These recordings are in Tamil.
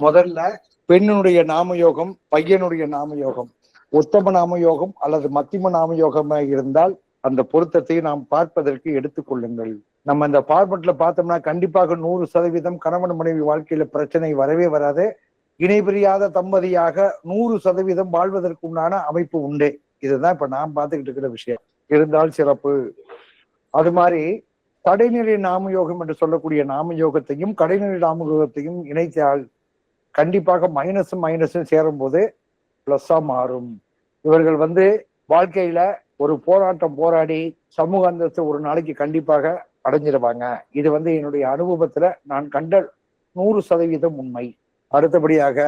முதல்ல பெண்ணுடைய நாமயோகம் பையனுடைய நாமயோகம் உத்தம நாமயோகம் அல்லது மத்திம நாமயோகமாக இருந்தால் அந்த பொருத்தத்தை நாம் பார்ப்பதற்கு எடுத்துக்கொள்ளுங்கள் நம்ம இந்த பார்மெண்ட்ல பார்த்தோம்னா கண்டிப்பாக நூறு சதவீதம் கணவன் மனைவி வாழ்க்கையில பிரச்சனை வரவே வராது. இணைபிரியாத தம்பதியாக நூறு சதவீதம் வாழ்வதற்கு உண்டான அமைப்பு உண்டு. இதுதான் இப்ப நான் பார்த்துக்கிட்டு இருக்கிற விஷயம். இருந்தால் சிறப்பு. அது மாதிரி கடைநிலை நாமயோகம் என்று சொல்லக்கூடிய நாமயோகத்தையும் கடைநிலை நாமயோகத்தையும் இணைத்தால் கண்டிப்பாக மைனஸும் மைனஸும் சேரும் போது ப்ளஸ்ஸா மாறும். இவர்கள் வந்து வாழ்க்கையில ஒரு போராட்டம் போராடி சமூக அந்தஸ்து ஒரு நாளைக்கு கண்டிப்பாக அடைஞ்சிருவாங்க. இது வந்து என்னுடைய அனுபவத்துல நான் கண்ட நூறு சதவீதம் உண்மை. அடுத்தபடியாக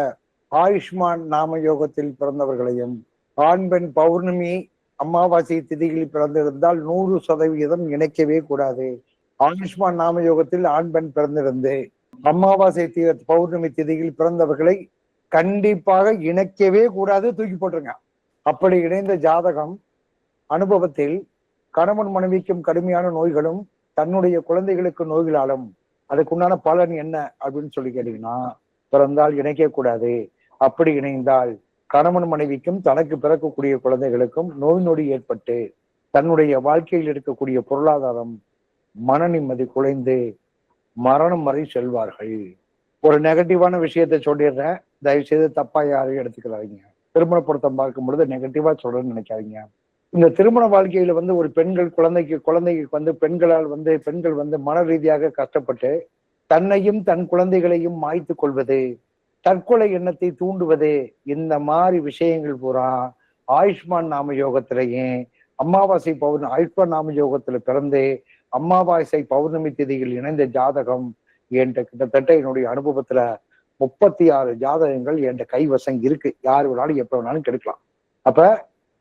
ஆயுஷ்மான் நாம யோகத்தில் பிறந்தவர்களையும் ஆண் பெண் பௌர்ணமி அமாவாசை திதிகளில் பிறந்திருந்தால் நூறு சதவீதம் இணைக்கவே கூடாது. ஆயுஷ்மான் நாம யோகத்தில் ஆண் பெண் பிறந்திருந்து அமாவாசை தீர பௌர்ணமி திதியில் பிறந்தவர்களை கண்டிப்பாக இணைக்கவே கூடாது தூக்கி போட்டுருங்க. அப்படி இணைந்த ஜாதகம் அனுபவத்தில் கணவன் மனைவிக்கும் கடுமையான நோய்களும் தன்னுடைய குழந்தைகளுக்கு நோய்களாலும் அதுக்குண்டான பலன் என்ன அப்படின்னு சொல்லி கேட்டீங்கன்னா பிறந்தால் இணைக்க கூடாது. அப்படி இணைந்தால் கணவன் மனைவிக்கும் தனக்கு பிறக்கக்கூடிய குழந்தைகளுக்கும் நோய் நொடி ஏற்பட்டு தன்னுடைய வாழ்க்கையில் இருக்கக்கூடிய பொருளாதாரம் மன நிம்மதி குலைந்து மரணம் வரை செல்வார்கள். ஒரு நெகட்டிவான விஷயத்தை சொல்லிடுறேன். தயவு செய்து தப்பா யாரையும் எடுத்துக்கிறாதீங்க திருமண பொருத்தம் பார்க்கும் பொழுது நெகட்டிவா சொல்றேன்னு நினைக்காதீங்க. இந்த திருமண வாழ்க்கையில வந்து ஒரு பெண்கள் குழந்தைக்கு குழந்தைக்கு வந்து பெண்களால் வந்து பெண்கள் வந்து மன ரீதியாக கஷ்டப்பட்டு தன்னையும் தன் குழந்தைகளையும் மாய்த்து கொள்வது தற்கொலை எண்ணத்தை தூண்டுவது இந்த மாதிரி விஷயங்கள் பூரா ஆயுஷ்மான் நாம யோகத்திலையும் அமாவாசை பௌர்ணமி ஆயுஷ்மான் நாம யோகத்துல பிறந்து அம்மாவாசை பௌர்ணமி திதியில் இணைந்த ஜாதகம் என்கிட்ட கிட்டத்தட்ட என்னுடைய அனுபவத்துல முப்பத்தி ஆறு ஜாதகங்கள் என்கிட்ட கைவசம் இருக்கு. யார் வேணாலும் எப்ப வேணாலும் கெடுக்கலாம். அப்ப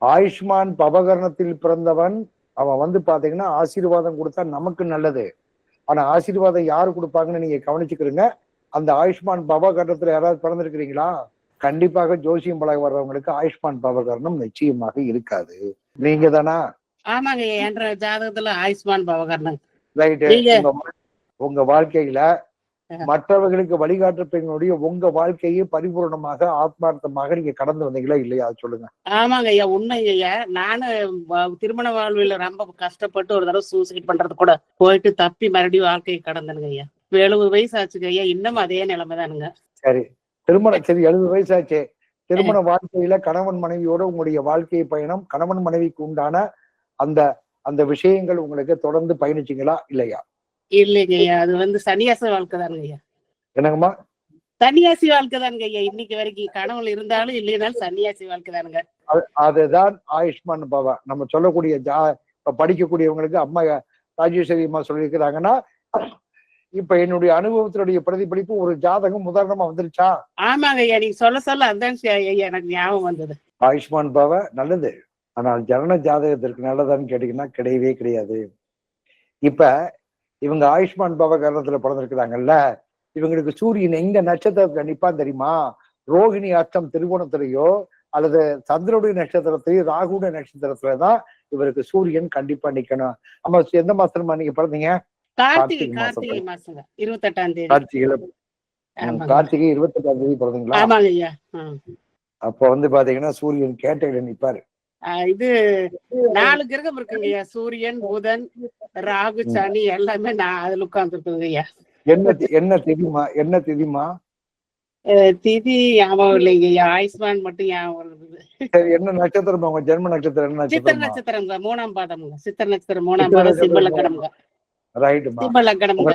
ஆயுஷ்மான் பவகரணத்தில் பிறந்தவன் அவன் வந்து பாத்தீங்கன்னா ஆசீர்வாதம் கொடுத்தா நமக்கு நல்லது. ஆனா ஆசீர்வாதம் யாரு கொடுப்பாங்கன்னு நீங்க கவனிச்சுக்கிறீங்க அந்த ஆயுஷ்மான் பவகரணத்துல யாராவது பிறந்திருக்கிறீங்களா? கண்டிப்பாக ஜோசியம் பழக வர்றவங்களுக்கு ஆயுஷ்மான் பவகரணம் நிச்சயமாக இருக்காது. நீங்க தானா ஆமாங்க என்ற ஜாதகத்துல ஆயுஷ்மான் பவகர்ணன். ரைட்டு உங்க வாழ்க்கையில. மற்றவர்களுக்கு வழிகாட்டுறவங்களுடைய உங்க வாழ்க்கையை பரிபூர்ணமாக ஆத்மார்த்தமாக நீங்க கடந்து வந்தீங்களா இல்லையா? சொல்லுங்க. ஆமாங்க ஐயா உண்மைங்க ஐயா. நானும் திருமண வாழ்வில் ரொம்ப கஷ்டப்பட்டு ஒரு தடவை சூசைட் பண்றது கூட போயிட்டு தப்பி மறுபடியும் வாழ்க்கையை கடந்தனுங்க ஐயா. எழுபது வயசு ஆச்சுங்க ஐயா இன்னும் அதே நிலைமை தானுங்க சரி. திருமணம் சரி எழுபது வயசாச்சு. திருமண வாழ்க்கையில கணவன் மனைவியோட உங்களுடைய வாழ்க்கை பயணம் கணவன் மனைவிக்கு உண்டான அந்த அந்த விஷயங்கள் உங்களுக்கு தொடர்ந்து பயணிச்சீங்களா இல்லையா? இல்லைங்க ஐயா அது வந்து சன்னியாச வாழ்க்கை தானுங்க ஐயா. என்னங்கம்மா? சன்னியாசி வாழ்க்கை தானுங்க ஐயா இன்னைக்கு வரைக்கும் கனவுல இருந்தாலும் இல்லைனாலும் சன்னியாசி வாழ்க்கை தானுங்க. அது- அதுதான் ஆயுஷ்மான் பவா நம்ம சொல்லக்கூடிய ஜா இப்ப படிக்கக்கூடியவங்களுக்கு அம்மா ராஜேஸ்வரி அம்மா சொல்லியிருக்கிறாங்கன்னா இப்ப என்னுடைய அனுபவத்தினுடைய பிரதிபலிப்பு ஒரு ஜாதகம் உதாரணமா வந்துருச்சா? ஆமாங்க ஐயா நீங்க சொல்ல சொல்ல அதான் எனக்கு ஞாபகம் வந்தது. ஆயுஷ்மான் பவ நல்லது. ஆனால் ஜனன ஜாதகத்திற்கு நல்லதான்னு கேட்டீங்கன்னா கிடையவே கிடையாது. இப்ப இவங்க ஆயுஷ்மான் பவ காரணத்துல பிறந்திருக்கிறாங்கல்ல இவங்களுக்கு சூரியன் எங்க நட்சத்திரத்துல நிப்பான் தெரியுமா? ரோகிணி அஷ்டம் திருவோணத்திலேயோ அல்லது சந்திரனுடைய நட்சத்திரத்திலேயோ ராகுடைய நட்சத்திரத்துல தான் இவருக்கு சூரியன் கண்டிப்பா நிக்கணும். ஆமா எந்த மாசமா நீங்க பிறந்தீங்க? கார்த்திகையில கார்த்திகை இருபத்தி எட்டாம் தேதி. பிறந்தீங்களா. அப்ப வந்து பாத்தீங்கன்னா சூரியன் கேட்டையில நிப்பாரு. இது நாலு கிரகம் இருக்குங்க ஐயா. சூரியன் புதன் ராகு சனி எல்லாமே நான் அதுல உட்கார்ந்துருக்குங்க ஐயா. என்ன என்ன தெரியுமா என்ன அஹ் திதி ஞாபகம் இல்லைங்க ஐயா. ஆயுஷ்மான் மட்டும் ஞாபகம் இருக்குது என்ன நட்சத்திரம் உங்க ஜென்ம நட்சத்திரம் என்ன சித்திர நட்சத்திரம் மூணாம் பாதம்ங்க. சித்திர நட்சத்திரம் மூணாம் பாதம் சிம்ம நட்சத்திரம். லக்கணம்ங்க ரைட்டுமா சிம்ம லக்கணம்ங்க.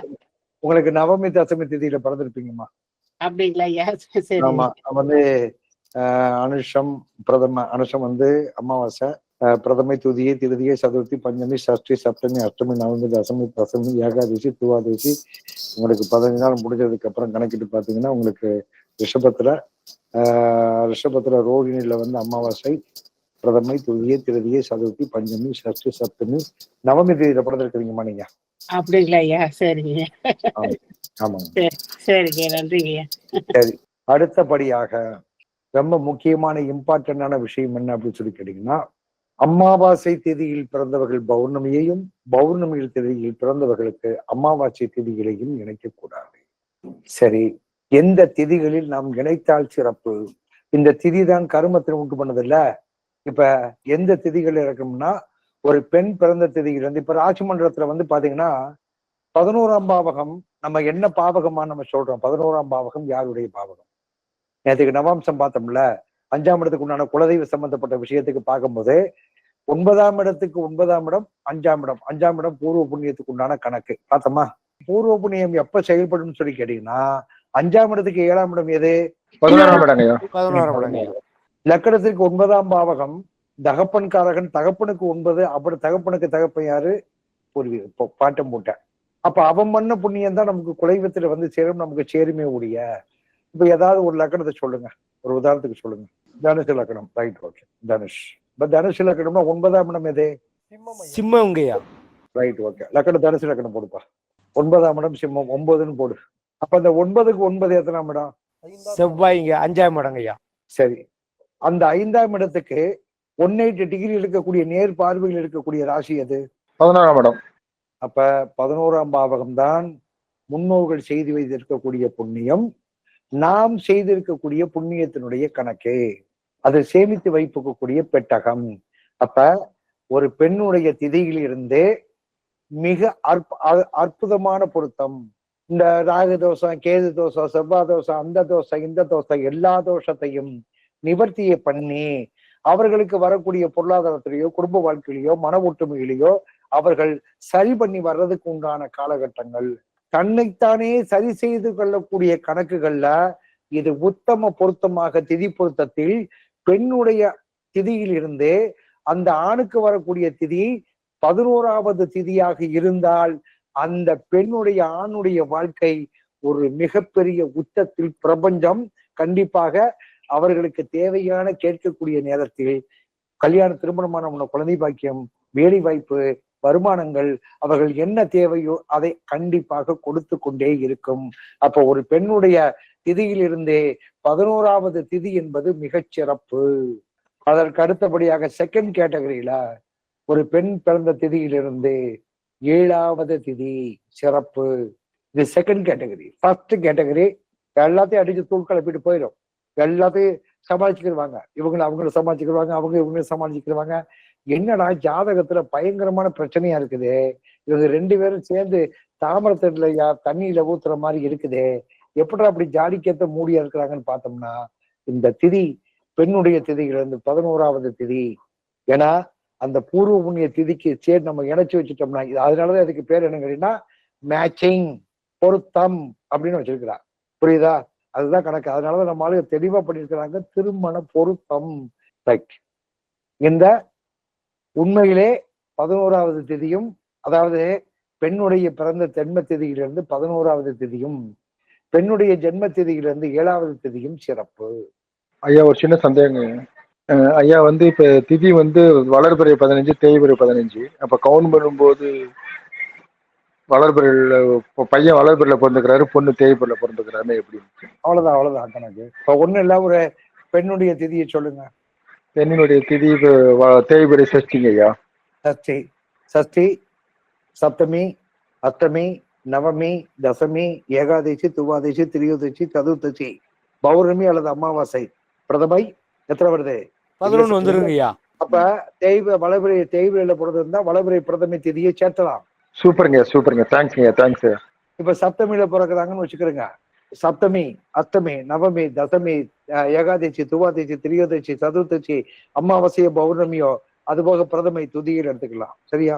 உங்களுக்கு நவமி தசமி திதியில பிறந்திருப்பீங்கம்மா. அப்படிங்களா ஐயா? சரி. ஆமா. வந்து அனுஷம் பிரதம அனுஷம் வந்து அமாவாசை. பிரதமை துதியை திருதியை சதுர்த்தி பஞ்சமி சஷ்டி சப்தமி அஷ்டமி நவமி தசமி தசமி ஏகாதசி துவாதசி. உங்களுக்கு பதினஞ்சு நாள் முடிஞ்சதுக்கு அப்புறம் கணக்கிட்டு பாத்தீங்கன்னா உங்களுக்கு ரிஷபத்துல ரிஷபத்துல ரோகிணியில வந்து அமாவாசை பிரதமை துதியை திருதியை சதுர்த்தி பஞ்சமி சஷ்டி சப்தமி நவமி தேதியில பிறந்திருக்கிறீங்கம்மா நீங்க. அப்படிங்களா ஐயா? சரிங்க. ஆமாங்க. சரிங்க. நன்றிங்க சரி. அடுத்தபடியாக ரொம்ப முக்கியமான இம்பார்ட்டண்டான விஷயம் என்ன அப்படின்னு சொல்லி கேட்டீங்கன்னா அமாவாசை தேதியில் பிறந்தவர்கள் பௌர்ணமியையும் பௌர்ணமியில் தேதியில் பிறந்தவர்களுக்கு அமாவாசை தேதிகளையும் இணைக்கக்கூடாது. சரி எந்த திதிகளில் நாம் இணைத்தால் சிறப்பு? இந்த திதி தான் கருமத்தினை உண்டு பண்ணதில்ல. இப்ப எந்த திதிகள் இருக்கணும்னா ஒரு பெண் பிறந்த திதிகள் வந்து இப்ப ராசி மன்றத்துல வந்து பாத்தீங்கன்னா பதினோராம் பாவகம் நம்ம என்ன பாவகமா நம்ம சொல்றோம்? பதினோராம் பாவகம் யாருடைய பாவகம்? நேற்றுக்கு நவாம்சம் பார்த்தோம்ல அஞ்சாம் இடத்துக்கு உண்டான குலதெய்வ சம்பந்தப்பட்ட விஷயத்துக்கு பார்க்கும்போது ஒன்பதாம் இடத்துக்கு ஒன்பதாம் இடம் அஞ்சாம் இடம். அஞ்சாம் இடம் பூர்வ புண்ணியத்துக்கு உண்டான கணக்கு. பார்த்தோமா? பூர்வ புண்ணியம் எப்ப செயல்படும் சொல்லி கேட்டீங்கன்னா அஞ்சாம் இடத்துக்கு ஏழாம் இடம் எது? லக்கணத்திற்கு ஒன்பதாம் பாவகம் தகப்பன் காரகன் தகப்பனுக்கு ஒன்பது அப்படி தகப்பனுக்கு தகப்பன் யாரு? பூர்வீக பாட்டம் போட்டேன் அப்ப அவன் பண்ண புண்ணியம் தான் நமக்கு குலைவத்துல வந்து சேரும் நமக்கு சேருமே உடைய இப்ப ஏதாவது ஒரு லக்கணத்தை சொல்லுங்க. ஒரு உதாரணத்துக்கு சொல்லுங்க. தனுஷ் லக்கணம். Right okay Dhanush. இப்ப தனுஷ் லக்கணம்னா ஒன்பதாம் இடம் எது? சிம்மங்கய்யா ரைட் ஓகே லக்கணம் தனுசு லக்கணம் போடுப்பா. ஒன்பதாம் இடம் சிம்மம். ஒன்பதுன்னு போடு. அப்ப அந்த ஒன்பதுக்கு ஒன்பது எத்தனாம் இடம்? செவ்வாய்ங்க அஞ்சாம் இடங்கய்யா. சரி. அந்த ஐந்தாம் இடத்துக்கு ஒன் எயிட்டி டிகிரி இருக்கக்கூடிய நேர் பார்வையில் இருக்கக்கூடிய ராசி எது? பதினோராம் இடம். அப்ப பதினோராம் பாவகம் தான் முன்னோர்கள் செய்து வைத்திருக்கக்கூடிய புண்ணியம். நாம் செய்திருக்கக்கூடிய புண்ணியத்தினுடைய கணக்கு. அதை சேமித்து வைப்புக்கக்கூடிய பெட்டகம். அப்ப ஒரு பெண்ணுடைய திதியில் இருந்தே மிக அற்ப அ- அற்புதமான பொருத்தம். இந்த ராகு தோஷம் கேது தோஷம் செவ்வாய் தோஷம் அந்த தோசை இந்த தோசை எல்லா தோஷத்தையும் நிவர்த்தியை பண்ணி அவர்களுக்கு வரக்கூடிய பொருளாதாரத்திலேயோ குடும்ப வாழ்க்கையிலேயோ மன ஒற்றுமையிலேயோ அவர்கள் சரி பண்ணி வர்றதுக்கு உண்டான காலகட்டங்கள். தன்னைத்தானே சரி செய்து கொள்ளக்கூடிய கணக்குகள்ல இது உத்தம பொருத்தமாக திதி பொருத்தத்தில் பெண்ணுடைய திதியில் இருந்து அந்த ஆணுக்கு வரக்கூடிய திதி பதினோராவது திதியாக இருந்தால் அந்த பெண்ணுடைய ஆணுடைய வாழ்க்கை ஒரு மிகப்பெரிய உச்சத்தில் பிரபஞ்சம் கண்டிப்பாக அவர்களுக்கு தேவையான கேட்கக்கூடிய நேரத்தில் கல்யாண திருமணமான உன குழந்தை பாக்கியம் வேலை வாய்ப்பு வருமானங்கள் அவர்கள் என்ன தேவையோ அதை கண்டிப்பாக கொடுத்து கொண்டே இருக்கும். அப்போ ஒரு பெண்ணுடைய திதியில் இருந்தே பதினோராவது திதி என்பது மிகச் சிறப்பு. அதற்கு அடுத்தபடியாக செகண்ட் கேட்டகரியில ஒரு பெண் பிறந்த திதியிலிருந்து ஏழாவது திதி சிறப்பு. இது செகண்ட் கேட்டகரி ஃபர்ஸ்ட் கேட்டகரி எல்லாத்தையும் அடிச்சு தூள் கிளப்பிட்டு போயிடும். எல்லாத்தையும் சமாளிச்சுக்கிடுவாங்க இவங்களை அவங்கள சமாளிச்சுக்கிடுவாங்க அவங்க இவங்களும் சமாளிச்சுக்கிடுவாங்க என்னடா ஜாதகத்துல பயங்கரமான பிரச்சனையா இருக்குது? இவங்க ரெண்டு பேரும் சேர்ந்து தாமரத்தட்டுல தண்ணியில ஊத்துற மாதிரி இருக்குது. எப்படா அப்படி ஜாடிக்கேத்த மூடியா இருக்கிறாங்கன்னு பார்த்தோம்னா இந்த திதி பெண்ணுடைய திதிகள் இருந்து பதினோராவது திதி. ஏன்னா அந்த பூர்வ புண்ணிய திதிக்கு சேர் நம்ம இணைச்சு வச்சுட்டோம்னா இது அதனாலதான் அதுக்கு பேர் என்ன கேட்டீங்கன்னா மேட்சிங் பொருத்தம் அப்படின்னு வச்சிருக்கிறா புரியுதா? அதுதான் கணக்கு. அதனாலதான் நம்ம ஆளுங்க தெளிவா பண்ணியிருக்கிறாங்க திருமண பொருத்தம். ரைட் இந்த உண்மையிலே பதினோராவது திதியும் அதாவது பெண்ணுடைய பிறந்த தென்ம திதியிலிருந்து பதினோராவது திதியும் பெண்ணுடைய ஜென்ம திதியிலிருந்து ஏழாவது திதியும் சிறப்பு. ஐயா ஒரு சின்ன சந்தேகங்க. அஹ் ஐயா வந்து இப்ப திதி வந்து வளர்பிறை பதினஞ்சு தேய்பிறை பதினஞ்சு. அப்ப கவுண்ட் பண்ணும்போது வளர்பிறையில் பையன் வளர்பிறையில பிறந்துக்கிறாரு பொண்ணு தேய்பிறையில பிறந்துக்கிறாருன்னு எப்படி அவ்வளவுதான் அவ்வளவுதான் கணக்கு. இப்ப ஒண்ணு இல்ல ஒரு பெண்ணுடைய திதியை சொல்லுங்க. பெண்ணினுடைய திதி தேய்பிறை சஷ்டிங்க ஐயா. சஷ்டி சஷ்டி சப்தமி அஷ்டமி நவமி தசமி ஏகாதசி துவாதசி திரியோதசி சதுர்த்தசி பௌர்ணமி அல்லது அமாவாசை. பிரதமை எத்தனை வருது? பதினொன்னு வந்துருங்கய்யா அப்ப தேய்வ வளபிரை தேய்விரையில பிறந்து இருந்தா வளபிரை பிரதமை திதியை சேர்த்தலாம். சூப்பருங்க சூப்பருங்க. தேங்க்ஸ்ங்க தேங்க்ஸ் இப்ப சப்தமியில பிறக்குறாங்கன்னு வச்சுக்கிறேங்க. சப்தமி அஷ்டமி நவமி தசமி அஹ், ஏகாதசி துவாதசி திரியோதசி சதுர்தசி அமாவாசையோ பௌர்ணமியோ அதுபோக பிரதமை துதியில் எடுத்துக்கலாம். சரியா?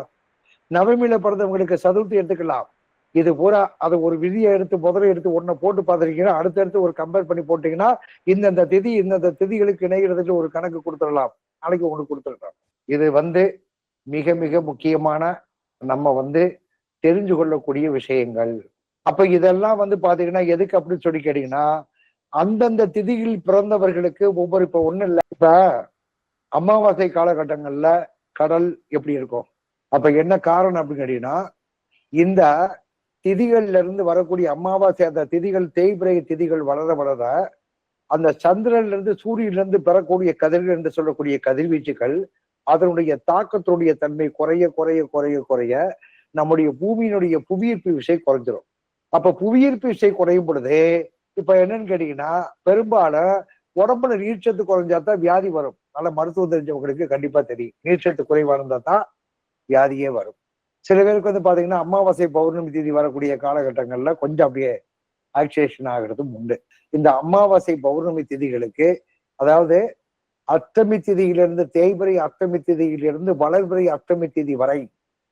நவமியில பிறந்தவங்களுக்கு சதுர்த்தி எடுத்துக்கலாம். இது பூரா அதை ஒரு விதியை எடுத்து முதல்ல எடுத்து ஒன்ன போட்டு பார்த்துருக்கீங்கன்னா அடுத்தடுத்து ஒரு கம்பேர் பண்ணி போட்டீங்கன்னா இந்தந்த திதி இந்தந்த திதிகளுக்கு இணைகிறதுக்கு ஒரு கணக்கு கொடுத்துடலாம். நாளைக்கு உங்களுக்கு கொடுத்துடலாம் இது வந்து மிக மிக முக்கியமான நம்ம வந்து தெரிஞ்சு கொள்ளக்கூடிய விஷயங்கள். அப்ப இதெல்லாம் வந்து பாத்தீங்கன்னா எதுக்கு அப்படின்னு சொல்லி கேட்டீங்கன்னா அந்தந்த திதியில் பிறந்தவர்களுக்கு ஒவ்வொரு இப்ப ஒண்ணு இல்ல இப்ப அமாவாசை காலகட்டங்கள்ல கடல் எப்படி இருக்கும்? அப்ப என்ன காரணம் அப்படின்னு கேட்டீங்கன்னா இந்த திதிகள்ல இருந்து வரக்கூடிய அமாவாசை அந்த திதிகள் தேய்பிரை திதிகள் வளர வளர அந்த சந்திரன்ல இருந்து சூரியன்ல இருந்து பெறக்கூடிய கதிர்கள் என்று சொல்லக்கூடிய கதிர்வீச்சுகள் அதனுடைய தாக்கத்தினுடைய தன்மை குறைய குறைய குறைய குறைய நம்முடைய பூமியினுடைய புவியீர்ப்பு விசை குறைஞ்சிரும். அப்ப புவியீர்ப்பு விசை குறையும் பொழுது இப்ப என்னன்னு கேட்டீங்கன்னா பெரும்பாலும் உடம்புல நீர்ச்சத்து குறைஞ்சா தான் வியாதி வரும். நல்ல மருத்துவம் தெரிஞ்சவங்களுக்கு கண்டிப்பா தெரியும். நீர்ச்சத்து குறைவா இருந்தா தான் வியாதியே வரும். சில பேருக்கு வந்து பாத்தீங்கன்னா அமாவாசை பௌர்ணமி தேதி வரக்கூடிய காலகட்டங்கள்ல கொஞ்சம் அப்படியே ஆக்சியேஷன் ஆகிறதும் உண்டு. இந்த அமாவாசை பௌர்ணமி திதிகளுக்கு அதாவது அஷ்டமி திதியிலிருந்து தேய்பிரை அஷ்டமி திதியிலிருந்து வளர்பிரை அஷ்டமி திதி வரை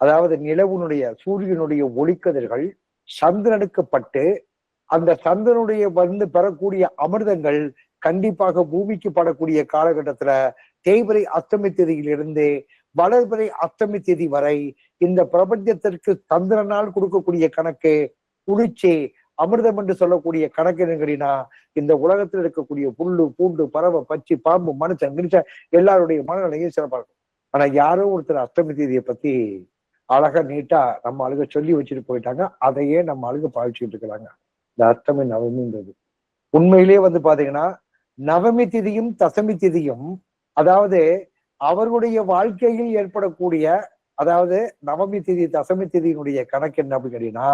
அதாவது நிலவுனுடைய சூரியனுடைய ஒளிக்கதிர்கள் சந்திரனுக்கு பட்டு அந்த சந்திரனுடைய வந்து பெறக்கூடிய அமிர்தங்கள் கண்டிப்பாக பூமிக்கு படக்கூடிய காலகட்டத்துல தேய்பிரை அஷ்டமி தேதியிலிருந்து வளர்பிறை அஷ்டமி தேதி வரை இந்த பிரபஞ்சத்திற்கு சந்திரனால் கொடுக்கக்கூடிய கணக்கு குளிர்ச்சி அமிர்தம் என்று சொல்லக்கூடிய கணக்கு என்னங்கன்னா இந்த உலகத்தில் இருக்கக்கூடிய புல்லு பூண்டு பறவை பச்சி பாம்பு மனுஷன் எல்லாருடைய மனநிலையும் சிறப்பாக இருக்கும் ஆனா யாரோ ஒருத்தர் அஷ்டமி தேதியை பத்தி அழகா நீட்டா நம்ம அழுக சொல்லி வச்சுட்டு போயிட்டாங்க. அதையே நம்ம அழுக பாவிச்சுட்டு இருக்கிறாங்க. இந்த அர்த்தமி நவமின்றது. உண்மையிலேயே வந்து பாத்தீங்கன்னா நவமி திதியும் தசமி திதியும் அதாவது அவர்களுடைய வாழ்க்கையில் ஏற்படக்கூடிய அதாவது நவமி திதி தசமி திதியினுடைய கணக்கு என்ன அப்படின்னு கேட்டீங்கன்னா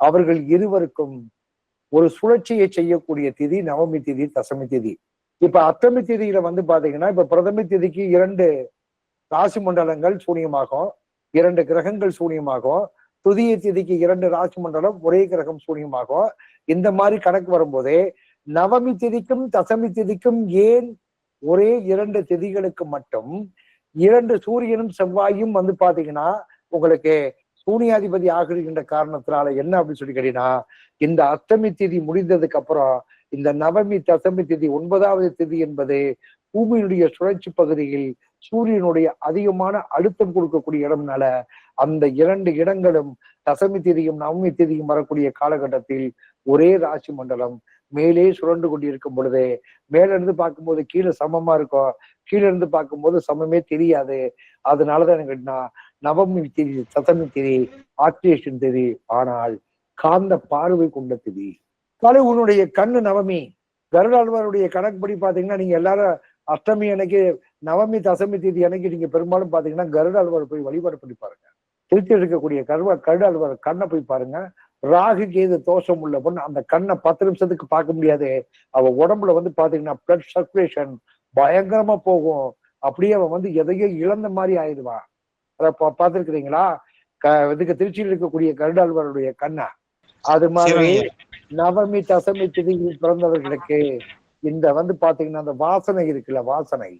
அவர்கள் இருவருக்கும் ஒரு சுழற்சியை செய்யக்கூடிய திதி நவமி திதி தசமி திதி. இப்ப அஷ்டமி திதியில வந்து பாத்தீங்கன்னா இப்ப பிரதமி திதிக்கு இரண்டு ராசி மண்டலங்கள் சூனியமாகும். இரண்டு கிரகங்கள் சூனியமாகும். துதிய திதிக்கு இரண்டு ராசி மண்டலம் ஒரே கிரகம் சூனியமாகும். இந்த மாதிரி கணக்கு வரும்போதே நவமி திதிக்கும் தசமி திதிக்கும் ஏன் ஒரே இரண்டு திதிகளுக்கு மட்டும் இரண்டு சூரியனும் செவ்வாயும் வந்து பாத்தீங்கன்னா உங்களுக்கு சூனியாதிபதி ஆகிருக்கின்ற காரணத்தினால என்ன அப்படின்னு சொல்லி கேட்டீங்கன்னா இந்த அஷ்டமி திதி முடிந்ததுக்கு அப்புறம் இந்த நவமி தசமி திதி ஒன்பதாவது திதி என்பது பூமியினுடைய சுழற்சி பகுதியில் சூரியனுடைய அதிகமான அழுத்தம் கொடுக்கக்கூடிய இடம்னால அந்த இரண்டு இடங்களும் தசமி திதியும் நவமி திதியும் வரக்கூடிய காலகட்டத்தில் ஒரே ராசி மண்டலம். மேலே சுழண்டு கொண்டிருக்கும் பொழுது மேல இருந்து பார்க்கும்போது கீழே சமமா இருக்கும் கீழே இருந்து பார்க்கும்போது சமமே தெரியாது. அதனாலதான் எனக்கு நவமி திரி தசமி திதி ஆக்டிவேஷன் திதி. ஆனால் காந்த பார்வை கொண்ட திதி. கலை உன்னுடைய கண்ணு நவமி. கருடாழ்வாருடைய கணக்குப்படி பாத்தீங்கன்னா நீங்க எல்லாரும் அஷ்டமி அன்னைக்கு நவமி தசமி திதி அன்னைக்கு நீங்க பெரும்பாலும் பாத்தீங்கன்னா கருடாழ்வார் போய் வழிபாடு பண்ணி பாருங்க. திருச்சி இருக்கக்கூடிய கருவா கருடாழ்வார் கண்ணை போய் பாருங்க. ராகு கேது தோஷம் உள்ள பொண்ணு அந்த கண்ணை பத்து நிமிஷத்துக்கு பார்க்க முடியாது. அவ உடம்புல வந்து பாத்தீங்கன்னா பிளட் சர்க்குலேஷன் பயங்கரமா போகும். அப்படியே அவன் வந்து எதையோ இழந்த மாதிரி ஆயிடுவான் அதை பார்த்திருக்கிறீங்களா? க இதுக்கு திருச்சியில் இருக்கக்கூடிய கருடாழ்வாருடைய கண்ணை. அது மாதிரி நவமி தசமி திதியில் பிறந்தவர்களுக்கு இந்த வந்து பாத்தீங்கன்னா அந்த வாசனை இருக்குல்ல வாசனை.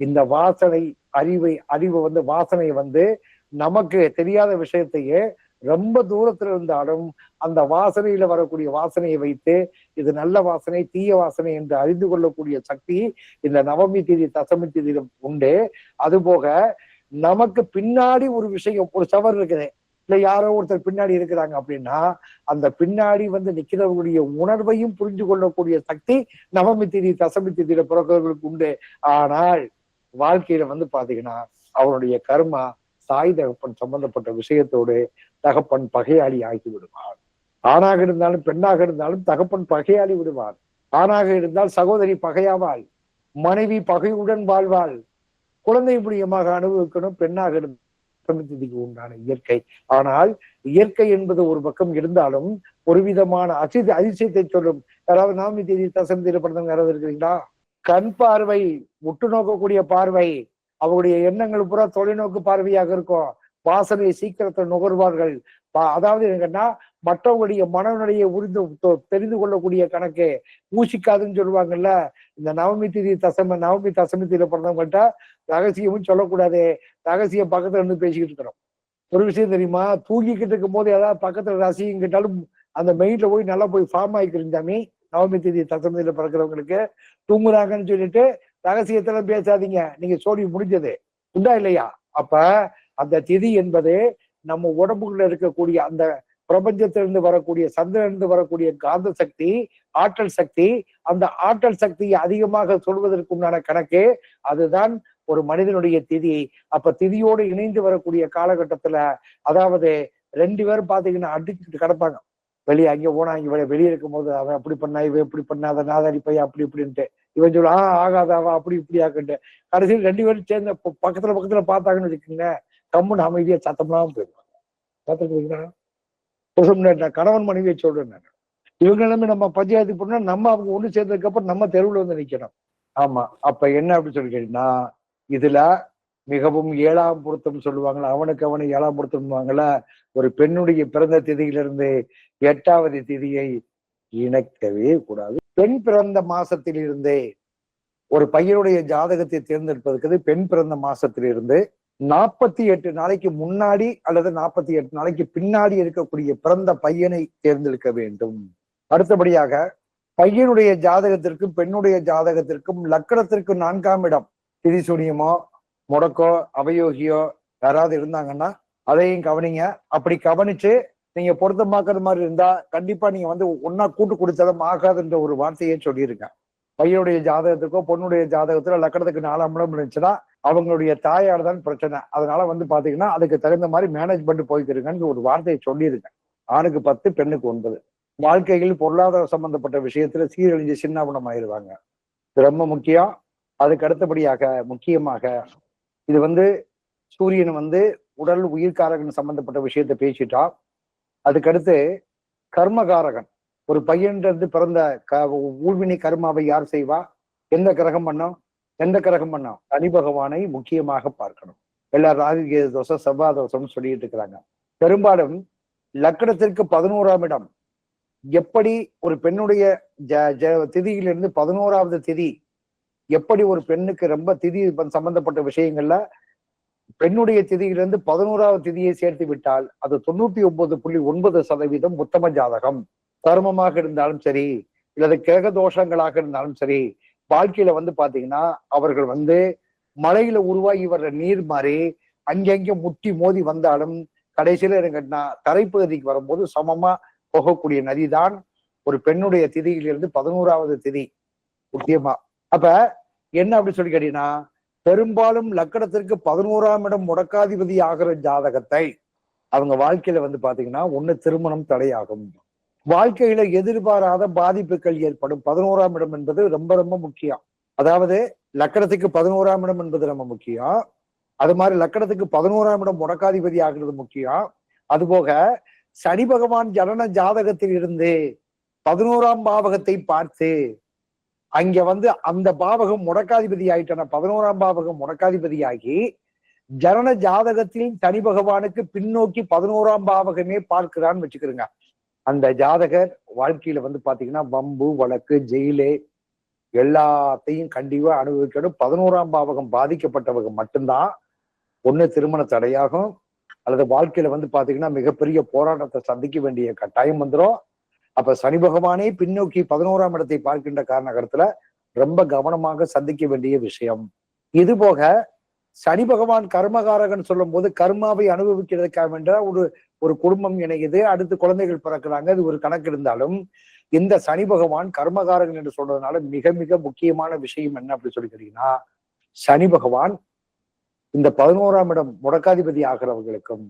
இந்த வாசனை அறிவை அறிவு வந்து வாசனை வந்து நமக்கு தெரியாத விஷயத்தையே ரொம்ப தூரத்துல இருந்தாலும் அந்த வாசனையில வரக்கூடிய வாசனையை வைத்து இது நல்ல வாசனை தீய வாசனை என்று அறிந்து கொள்ளக்கூடிய சக்தி இந்த நவமி தேதி தசமி திதியிலும் உண்டு. அதுபோக நமக்கு பின்னாடி ஒரு விஷயம் ஒரு சவர் இருக்குது. இல்ல யாரோ ஒருத்தர் பின்னாடி இருக்கிறாங்க அப்படின்னா அந்த பின்னாடி வந்து நிக்கிறவங்களுடைய உணர்வையும் புரிஞ்சு கொள்ளக்கூடிய சக்தி நவமி தேதி தசமி தேதியில பிறக்கிறவர்களுக்கு உண்டு. ஆனால் வாழ்க்கையில வந்து பாத்தீங்கன்னா அவனுடைய கர்மா தாய் தகப்பன் சம்பந்தப்பட்ட விஷயத்தோடு தகப்பன் பகையாளி ஆகி விடுவான் ஆணாக இருந்தாலும் பெண்ணாக இருந்தாலும் தகப்பன் பகையாளி விடுவான் ஆணாக இருந்தால் சகோதரி பகையாவாள். மனைவி பகையுடன் வாழ்வாள். குழந்தை புண்ணியமாக அனுபவிக்கணும் பெண்ணாக இருந்தால் உண்டான இயற்கை. ஆனால் இயற்கை என்பது ஒரு பக்கம் இருந்தாலும் ஒரு விதமான அசி அதிசயத்தை சொல்லும். யாராவது நாமி தேதி தசமதியில பிறந்தவங்க யாராவது இருக்கிறீங்களா? கண் பார்வை உற்று நோக்கக்கூடிய பார்வை அவருடைய எண்ணங்கள் பூரா தொலைநோக்கு பார்வையாக இருக்கும். வாசனை சீக்கிரத்தை நுகர்வார்கள். அதாவது என்னன்னா மற்றவங்களுடைய மனநிலையை உரிந்து தெரிந்து கொள்ளக்கூடிய கணக்கு. ஊசிக்காதுன்னு சொல்லுவாங்கல்ல இந்த நவமி திதி தசம நவமி தசமி திதியில பிறந்தவங்கள்ட்ட ரகசியமும் சொல்லக்கூடாது. ரகசியம் பக்கத்துல இருந்து பேசிக்கிட்டு இருக்கிறோம் ஒரு விஷயம் தெரியுமா? தூங்கிக்கிட்டு இருக்கும் போது ஏதாவது பக்கத்துல ரசிகம் கேட்டாலும் அந்த மெயின்ல போய் நல்லா போய் ஃபார்ம் ஆகிக்கிறீங்க நவமி திதி தசமதியில பிறக்கிறவங்களுக்கு தூங்குறாங்கன்னு சொல்லிட்டு ரகசியத்தெல்லாம் பேசாதீங்க. நீங்க சோடி முடிஞ்சது. உண்டா இல்லையா? அப்ப அந்த திதி என்பது நம்ம உடம்புக்குள்ள இருக்கக்கூடிய அந்த பிரபஞ்சத்திலிருந்து வரக்கூடிய சந்திரனிலிருந்து வரக்கூடிய காந்த சக்தி ஆற்றல் சக்தி அந்த ஆற்றல் சக்தியை அதிகமாக சொல்வதற்கு உண்டான கணக்கு அதுதான் ஒரு மனிதனுடைய திதி. அப்ப திதியோடு இணைந்து வரக்கூடிய காலகட்டத்துல அதாவது ரெண்டு பேரும் பாத்தீங்கன்னா அடிச்சுட்டு கிடப்பாங்க. வெளியே அங்கே போனா இங்க வெளியே வெளியே இருக்கும் போது அவன் அப்படி பண்ணா இவன் இப்படி பண்ணா அதை நாதாரி பையன் அப்படி இப்படின்ட்டு. இவன் சொல்ல ஆ ஆகாதாவா அவன் அப்படி இப்படி ஆக்குன்ட்டு. கடைசியில் ரெண்டு பேரும் சேர்ந்து பக்கத்துல பக்கத்துல பார்த்தாங்கன்னு வச்சுக்கோங்க கம்முன்னு அமைதியா சத்தம்லாம் போயிடுவாங்க. பார்த்துருக்கீங்களா நான் கணவன் மனைவியை சொல்றேன் நான். இவங்க எல்லாமே நம்ம பஞ்சாயத்து போனா நம்ம அவங்க ஒண்ணு சேர்ந்ததுக்கு அப்புறம் நம்ம தெருவுல வந்து நிக்கணும். ஆமா அப்ப என்ன அப்படின்னு சொல்லி கேட்டீங்கன்னா இதுல மிகவும் ஏழாம் பொருத்தம் சொல்லுவாங்களா அவனுக்கு அவனை ஏழாம் பொருத்தம்வாங்கள ஒரு பெண்ணுடைய பிறந்த திதியிலிருந்து எட்டாவது திதியை இணைக்கவே கூடாது. பெண் பிறந்த மாசத்திலிருந்தே ஒரு பையனுடைய ஜாதகத்தை தேர்ந்தெடுப்பதற்கு பெண் பிறந்த மாசத்திலிருந்து நாற்பத்தி எட்டு நாளைக்கு முன்னாடி அல்லது நாற்பத்தி எட்டு நாளைக்கு பின்னாடி இருக்கக்கூடிய பிறந்த பையனை தேர்ந்தெடுக்க வேண்டும். அடுத்தபடியாக பையனுடைய ஜாதகத்திற்கும் பெண்ணுடைய ஜாதகத்திற்கும் லக்கணத்திற்கு நான்காம் இடம். திரிசூனியமோ முடக்கோ அவயோகியோ யாராவது இருந்தாங்கன்னா அதையும் கவனிங்க. அப்படி கவனிச்சு நீங்க பொருத்தமாக்குற மாதிரி இருந்தா கண்டிப்பா நீங்க வந்து ஒன்னா கூட்டு கொடுத்ததும் ஆகாதுன்ற ஒரு வார்த்தையே சொல்லியிருக்கேன் பையனுடைய ஜாதகத்துக்கோ பொண்ணுடைய ஜாதகத்துல லக்கணத்துக்கு நாலாம் இடம் இருந்துச்சுன்னா அவங்களுடைய தாயார் தான் பிரச்சனை. அதனால வந்து பாத்தீங்கன்னா அதுக்கு தகுந்த மாதிரி மேனேஜ்மெண்ட் போய்க்கிறீங்கன்னு ஒரு வார்த்தையை சொல்லியிருக்கேன் ஆணுக்கு பத்து பெண்ணுக்கு ஒன்பது. வாழ்க்கையில் பொருளாதார சம்பந்தப்பட்ட விஷயத்துல சீரழிஞ்சு சின்னாபனம் ஆயிருவாங்க ரொம்ப முக்கியம். அதுக்கு அடுத்தபடியாக முக்கியமாக இது வந்து சூரியன் வந்து உடல் உயிர்காரகன் சம்பந்தப்பட்ட விஷயத்தை பேசிட்டா அதுக்கடுத்து கர்மகாரகன். ஒரு பையன்றது பிறந்த க ஊழ்வினை கர்மாவை யார் செய்வா? எந்த கிரகம் பண்ணோம்? எந்த கிரகம் பண்ணோம்? சனி பகவானை முக்கியமாக பார்க்கணும். எல்லா ராகு தோஷம் செவ்வாய் தோசம்னு சொல்லிட்டு இருக்கிறாங்க. பெரும்பாலும் லக்கணத்திற்கு பதினோராம் இடம். எப்படி ஒரு பெண்ணுடைய ஜ ஜ திதியிலிருந்து பதினோராவது திதி எப்படி ஒரு பெண்ணுக்கு ரொம்ப திதி சம்பந்தப்பட்ட விஷயங்கள்ல பெண்ணுடைய திதியிலிருந்து பதினோராவது திதியை சேர்த்து விட்டால் அது தொண்ணூத்தி ஒன்பது புள்ளி ஒன்பது சதவீதம் உத்தம ஜாதகம். தர்மமாக இருந்தாலும் சரி இல்லது கிரக தோஷங்களாக இருந்தாலும் சரி வாழ்க்கையில வந்து பாத்தீங்கன்னா அவர்கள் வந்து மலையில உருவாகி வர்ற நீர் மாதிரி அங்கங்க முட்டி மோதி வந்தாலும் கடைசியில இருங்கன்னா தரைப்பகுதிக்கு வரும்போது சமமா போகக்கூடிய நதி தான் ஒரு பெண்ணுடைய திதியிலிருந்து பதினோராவது திதி. முக்கியமா. அப்ப என்ன அப்படி சொல்லி கேட்டீங்கன்னா பெரும்பாலும் லக்கணத்திற்கு பதினோராம் இடம் முடக்காதிபதி ஆகிற ஜாதகத்தை அவங்க வாழ்க்கையில வந்து பாத்தீங்கன்னா ஒண்ணு திருமணம் தடையாகும். வாழ்க்கையில எதிர்பாராத பாதிப்புகள் ஏற்படும். பதினோராம் இடம் என்பது ரொம்ப ரொம்ப முக்கியம். அதாவது லக்கணத்துக்கு பதினோராம் இடம் என்பது ரொம்ப முக்கியம். அது மாதிரி லக்கணத்துக்கு பதினோராம் இடம் முடக்காதிபதி ஆகிறது முக்கியம். அதுபோக சனி பகவான் ஜனன ஜாதகத்தில் இருந்து பதினோராம் பாவகத்தை பார்த்து அங்க வந்து அந்த பாவகம் முடக்காதிபதி ஆயிட்டன? பதினோராம் பாவகம் முடக்காதிபதி ஆகி ஜனன ஜாதகத்தில் தனி பகவானுக்கு பின்னோக்கி பதினோராம் பாவகமே பார்க்கிறான்னு வச்சுக்கிறோங்க. அந்த ஜாதகர் வாழ்க்கையில வந்து பாத்தீங்கன்னா வம்பு வழக்கு ஜெயிலு எல்லாத்தையும் கண்டிப்பா அனுபவிக்கணும். பதினோராம் பாவகம் பாதிக்கப்பட்டவங்க மட்டும்தான் ஒண்ணு திருமண தடையாகும். அல்லது வாழ்க்கையில வந்து பாத்தீங்கன்னா மிகப்பெரிய போராட்டத்தை சந்திக்க வேண்டிய கட்டாயம் வந்துடும் அப்ப சனி பகவானே பின்னோக்கி பதினோராம் இடத்தை பார்க்கின்ற காரணகரத்துல ரொம்ப கவனமாக சந்திக்க வேண்டிய விஷயம். இது போக சனி பகவான் கர்மகாரகன் சொல்லும் போது கர்மாவை அனுபவிக்கிறதுக்காக வேண்ட ஒரு ஒரு குடும்பம் இணையுது அடுத்து குழந்தைகள் பிறக்கிறாங்க இது ஒரு கணக்கு இருந்தாலும் இந்த சனி பகவான் கர்மகாரகன் என்று சொல்றதுனால மிக மிக முக்கியமான விஷயம் என்ன அப்படி சொல்லி கேட்டீங்கன்னா சனி பகவான் இந்த பதினோராம் இடம் முடக்காதிபதி ஆகிறவர்களுக்கும்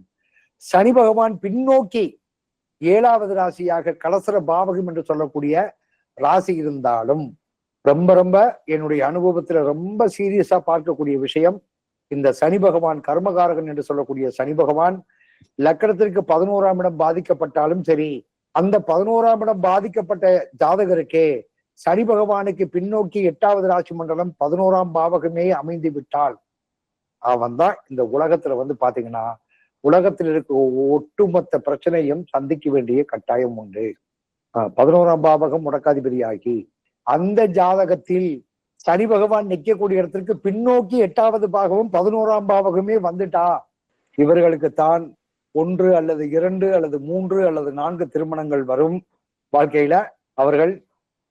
சனி பகவான் பின்னோக்கி ஏழாவது ராசியாக கலசர பாவகம் என்று சொல்லக்கூடிய ராசி இருந்தாலும் ரொம்ப ரொம்ப என்னுடைய அனுபவத்துல ரொம்ப சீரியஸா பார்க்கக்கூடிய விஷயம் இந்த சனி பகவான் கர்மகாரகன் என்று சொல்லக்கூடிய சனி பகவான். லக்கணத்திற்கு பதினோராம் இடம் பாதிக்கப்பட்டாலும் சரி அந்த பதினோராம் இடம் பாதிக்கப்பட்ட ஜாதகருக்கே சனி பகவானுக்கு பின்னோக்கி எட்டாவது ராசி மண்டலம் பதினோராம் பாவகமே அமைந்து விட்டால் அவன் தான் இந்த உலகத்துல வந்து பாத்தீங்கன்னா உலகத்தில் இருக்க ஒட்டுமொத்த பிரச்சனையும் சந்திக்க வேண்டிய கட்டாயம் உண்டு. பதினோராம் பாவகம் முடக்காதிபதி ஆகி அந்த ஜாதகத்தில் சனி பகவான் நிற்கக்கூடிய இடத்திற்கு பின்னோக்கி எட்டாவது பாகமும் பதினோராம் பாவகமே வந்துட்டா இவர்களுக்கு தான் ஒன்று அல்லது இரண்டு அல்லது மூன்று அல்லது நான்கு திருமணங்கள் வரும் வாழ்க்கையில. அவர்கள்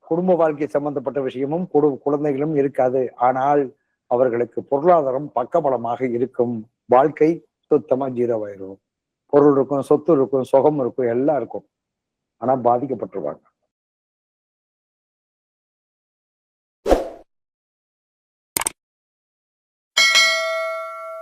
குடும்ப வாழ்க்கை சம்பந்தப்பட்ட விஷயமும் குடு குழந்தைகளும் இருக்காது. ஆனால் அவர்களுக்கு பொருளாதாரம் பக்கபலமாக இருக்கும். வாழ்க்கை சுத்தமா ஜீரோ ஆயிரும் பொருள் இருக்கும் சொத்து இருக்கும் சுகம் இருக்கும் எல்லாம் இருக்கும். ஆனா பாதிக்கப்பட்டுருவாங்க.